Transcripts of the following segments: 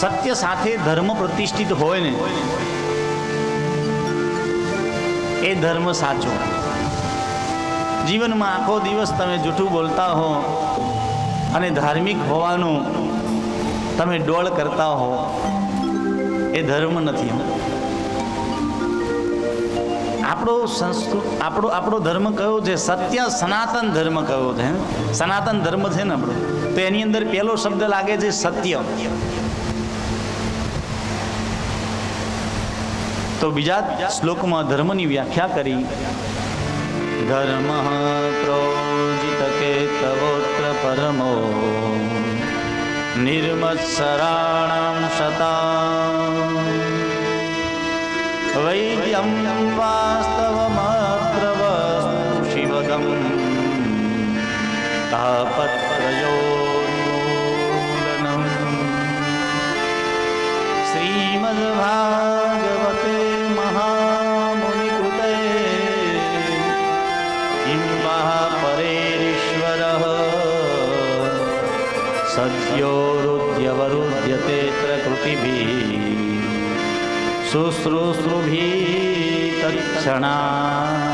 સત્ય સાથે ધર્મ પ્રતિષ્ઠિત હોય ને, એ ધર્મ સાચો. જીવનમાં આખો દિવસ તમે જૂઠું બોલતા હો અને ધાર્મિક હોવાનું તમે ડોળ કરતા હો, એ ધર્મ નથી. આપણો સંસ્કૃત આપણો આપણો ધર્મ કયો છે? સત્ય સનાતન ધર્મ કયો છે? સનાતન ધર્મ છે ને આપણો? તો એની અંદર પહેલો શબ્દ લાગે છે સત્ય. તો બીજા શ્લોકમાં ધર્મની વ્યાખ્યા કરી. ધર્મ પ્રોજિત કે તવોત્ર પરમો નિર્મત્સરાણામ શતા વૈદ્યમ વાસ્તવમાત્ર મહામુનિકૃતે કિં વા પરેરીશ્વરઃ સદ્યોરુદ્યવરુદ્યતેત્ર કૃતિભિः શુશ્રૂષૃભી તત્ક્ષણા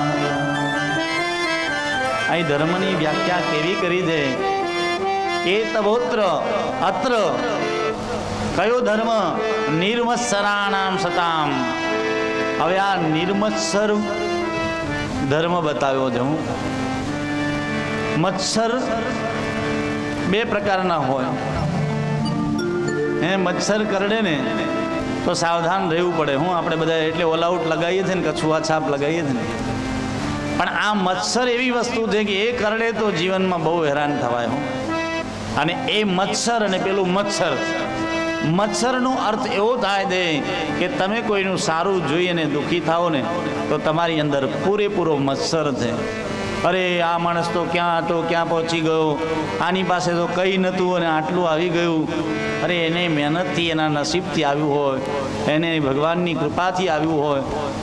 અહીં ધર્મની વ્યાખ્યા કેવી કરી છે એ તબોત્ર અત્ર કયો ધર્મ નિર્મત્સરાણામ સતામ? હવે આ નિર્મત્સર ધર્મ બતાવ્યો છે હું. મત્સર બે પ્રકારના હોય. હે મચ્છર કરડે ને તો સાવધાન રહેવું પડે. હું આપણે બધા એટલે ઓલ આઉટ લગાવીએ છીએ ને કછુઆ છાપ લગાવીએ છીએ ને. પણ આ મચ્છર એવી વસ્તુ છે કે એ કરડે તો જીવનમાં બહુ હેરાન થવાય, હું. અને એ મચ્છર અને પેલું મચ્છર મચ્છરનો અર્થ એવો થાય છે કે તમે કોઈનું સારું જોઈ અને દુઃખી થાઓ ને, તો તમારી અંદર પૂરેપૂરો મચ્છર છે. અરે, આ માણસ તો ક્યાં હતો, ક્યાં પહોંચી ગયો? આની પાસે તો કંઈ નહોતું અને આટલું આવી ગયું. અરે, એને મહેનતથી, એના નસીબથી આવ્યું હોય, એને ભગવાનની કૃપાથી આવ્યું હોય,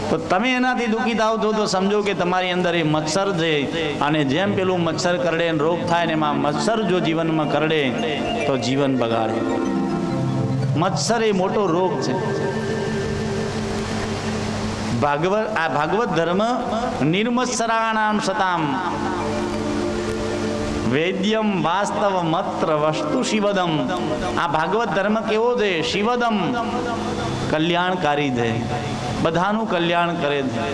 તો તમે એનાથી દુઃખી થાવ છો, તો સમજો કે તમારી અંદર એ મચ્છર છે. અને જેમ પેલું મચ્છર કરડે રોગ થાય ને એમાં મચ્છર જો જીવનમાં કરડે, તો જીવન બગાડે. મચ્છર એ મોટો રોગ છે. ભાગવત આ ભાગવત ધર્મ નિર્મત્સરાણામ સતામ. વેદ્યમ વાસ્તવ મત્ર વસ્તુ શિવદમ. આ ભાગવત ધર્મ કેવો છે? શિવદમ. કલ્યાણકારી છે. બધાનું કલ્યાણ કરે છે.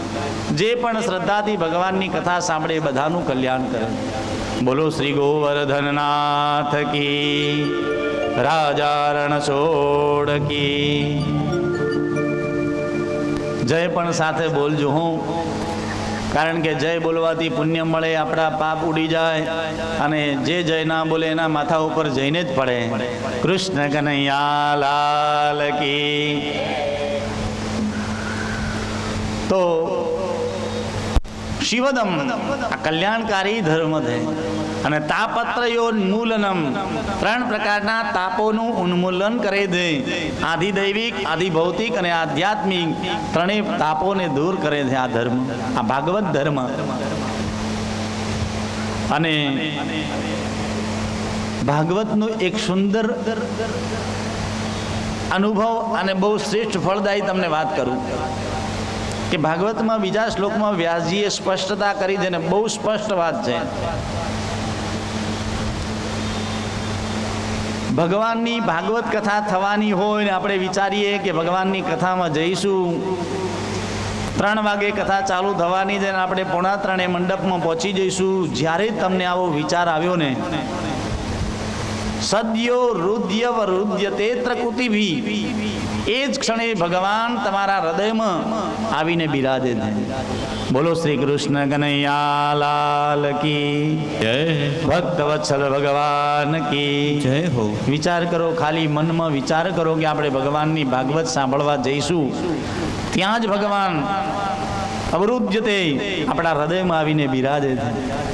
જે પણ શ્રદ્ધાથી ભગવાનની કથા સાંભળે બધાનું કલ્યાણ કરે બોલો શ્રી ગોવર્ધનનાથ કી, રાજારણ છોડ કી. જય પણ સાથે બોલજો હું. કારણ કે જય બોલવાથી પુણ્ય મળે, આપણા પાપ ઉડી જાય અને જે જય ના બોલે એના માથા ઉપર જઈને જ પડે. કૃષ્ણ કનૈયા લાલ કી. તો શિવદમ, આ કલ્યાણકારી ધર્મ છે. અને તાપત્રયો ઉન્મૂલનમ ત્રણ પ્રકારના તાપોનું ઉન્મૂલન કરે છે. આધિદૈવિક, આધિભૌતિક અને આધ્યાત્મિક ત્રણેય તાપોને દૂર કરે છે આ ધર્મ, આ ભાગવત ધર્મ. અને ભાગવતનો એક સુંદર અનુભવ અને બહુ શ્રેષ્ઠ ફળદાયી તમને વાત કરું. કે ભાગવતમાં બીજા શ્લોકમાં વ્યાસજીએ સ્પષ્ટતા કરી છે ને બહુ સ્પષ્ટ વાત છે. ભગવાનની ભાગવત કથા થવાની હોય ને આપણે વિચારીએ કે ભગવાનની કથામાં જઈશું. ત્રણ વાગે કથા ચાલુ થવાની છે ને આપણે પોણા ત્રણે મંડપમાં પહોંચી જઈશું. જ્યારે તમને આવો વિચાર આવ્યો ને, સદ્યો રુદ્ય વરુદ્ય તે કુતિભી એ જ ક્ષણે ભગવાન તમારા હૃદયમાં આવીને બિરાજે છે. બોલો શ્રી કૃષ્ણ કનૈયા લાલ કી જય ભક્ત વત્સલ ભગવાન કી જય હો. વિચાર કરો ખાલી મનમાં વિચાર કરો કે આપણે ભગવાનની ભાગવત સાંભળવા જઈશું. ત્યાં જ ભગવાન અવરુદ્ધ તે આપણા હૃદયમાં આવીને બિરાજે છે.